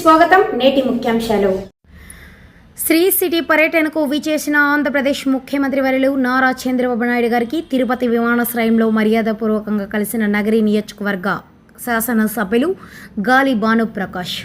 స్వాగతం. నేటి ముఖ్యాంశాలు. శ్రీ సిటీ పర్యటనకు విచేసిన ఆంధ్రప్రదేశ్ ముఖ్యమంత్రి వర్యులు నారా చంద్రబాబు నాయుడు గారికి తిరుపతి విమానాశ్రయంలో మర్యాదపూర్వకంగా కలిసిన నగరి నియోజకవర్గ శాసనసభ్యులు గాలి భానుప్రకాష్